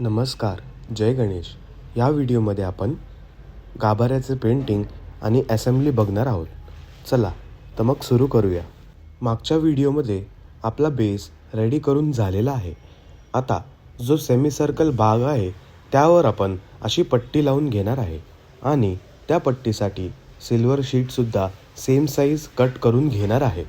नमस्कार जय गणेश. या व्हिडिओमध्ये आपण गाभाऱ्याचे पेंटिंग आणि असेंब्ली बघणार आहोत. चला तर मग सुरू करूया. मागच्या व्हिडिओमध्ये आपला बेस रेडी करून झालेला आहे. आता जो सेमी सर्कल भाग आहे त्यावर आपण अशी पट्टी लावून घेणार आहे आणि त्या पट्टीसाठी सिल्वर शीटसुद्धा सेम साईज कट करून घेणार आहे.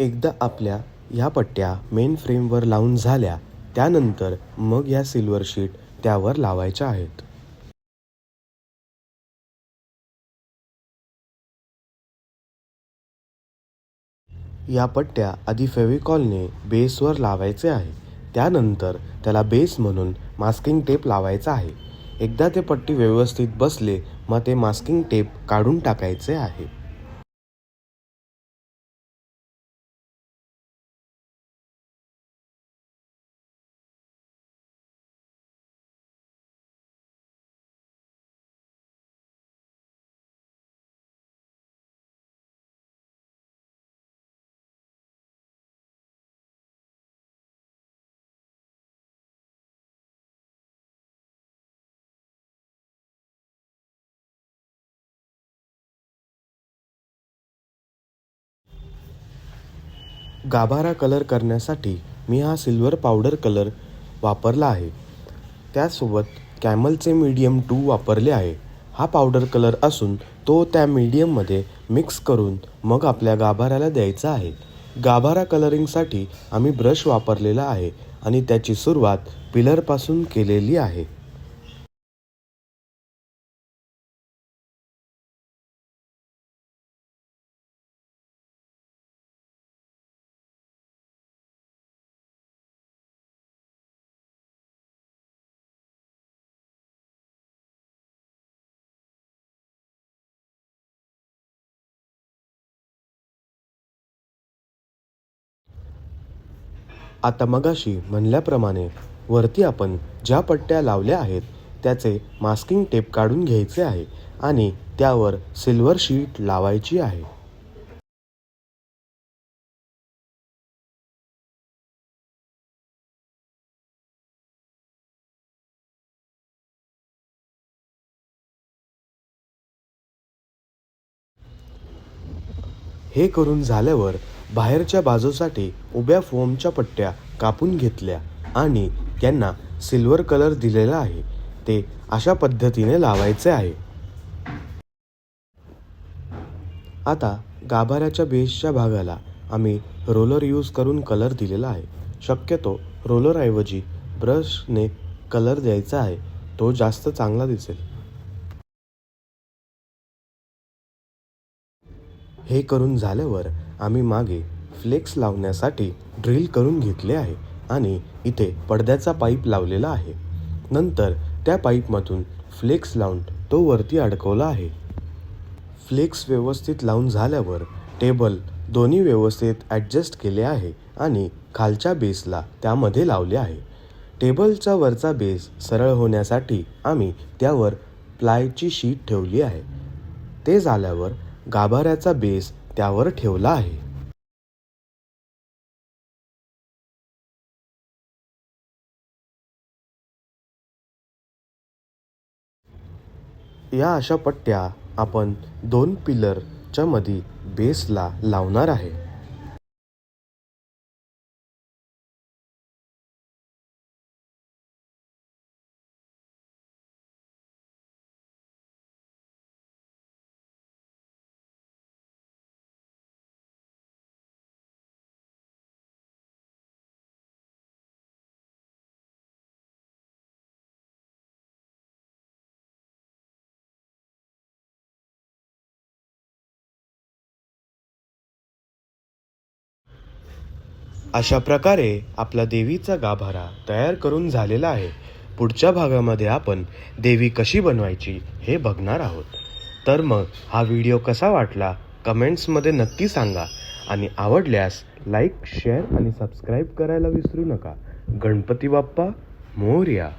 एकदा आपल्या ह्या पट्ट्या मेन फ्रेमवर लावून झाल्या त्यानंतर मग या सिल्वर शीट त्यावर लावायच्या आहेत. या पट्ट्या आधी फेविकॉलने बेसवर लावायचे आहे. त्यानंतर त्याला बेस म्हणून मास्किंग टेप लावायचा आहे. एकदा ते पट्टी व्यवस्थित बसले मग ते मास्किंग टेप काढून टाकायचे आहे. गाभारा कलर करण्यासाठी मी हा सिल्वर पावडर कलर वापरला आहे. त्यासोबत कॅमलचे मीडियम टू वापरले आहे. हा पावडर कलर असून तो त्या मीडियममध्ये मिक्स करून मग आपल्या गाभाऱ्याला द्यायचा आहे. गाभारा कलरिंगसाठी आम्ही ब्रश वापरलेला आहे आणि त्याची सुरुवात पिलरपासून केलेली आहे. आता मगाशी म्हणल्याप्रमाणे वरती आपण ज्या पट्ट्या लावल्या आहेत त्याचे मास्किंग टेप काढून घ्यायचे आहे आणि त्यावर सिल्वर शीट लावायची आहे. हे करून झाल्यावर बाहेरच्या बाजूसाठी उभ्या फोमच्या पट्ट्या कापून घेतल्या आणि त्यांना सिल्वर कलर दिलेला आहे. ते अशा पद्धतीने लावायचे आहे. आता गाभाऱ्याच्या बेसच्या भागाला आम्ही रोलर यूज करून कलर दिलेला आहे. शक्यतो रोलरऐवजी ब्रशने कलर द्यायचा आहे. तो जास्त चांगला दिसेल. हे करून झाल्यावर आम्ही मागे फ्लेक्स लावण्यासाठी ड्रिल करून घेतले आहे आणि इथे पडद्याचा पाईप लावलेला आहे. नंतर त्या पाईपमधून फ्लेक्स लावून तो वरती अडकवला आहे. फ्लेक्स व्यवस्थित लावून झाल्यावर टेबल दोन्ही व्यवस्थित ॲडजस्ट केले आहे आणि खालच्या बेसला त्यामध्ये लावले आहे. टेबलचा वरचा बेस सरळ होण्यासाठी आम्ही त्यावर प्लायची शीट ठेवली आहे. ते झाल्यावर गाभाऱ्याचा बेस त्यावर ठेवला आहे. या अशा पट्ट्या आपण दोन पिलरच्या मध्ये बेसला लावणार आहे. अशा प्रकारे आपला देवीचा गाभारा तयार करून झालेला आहे. पुढच्या भागामध्ये आपण देवी कशी बनवायची हे बघणार आहोत. तर मग हा व्हिडिओ कसा वाटला कमेंट्समध्ये नक्की सांगा आणि आवडल्यास लाईक शेअर आणि सबस्क्राईब करायला विसरू नका. गणपती बाप्पा मोर्या.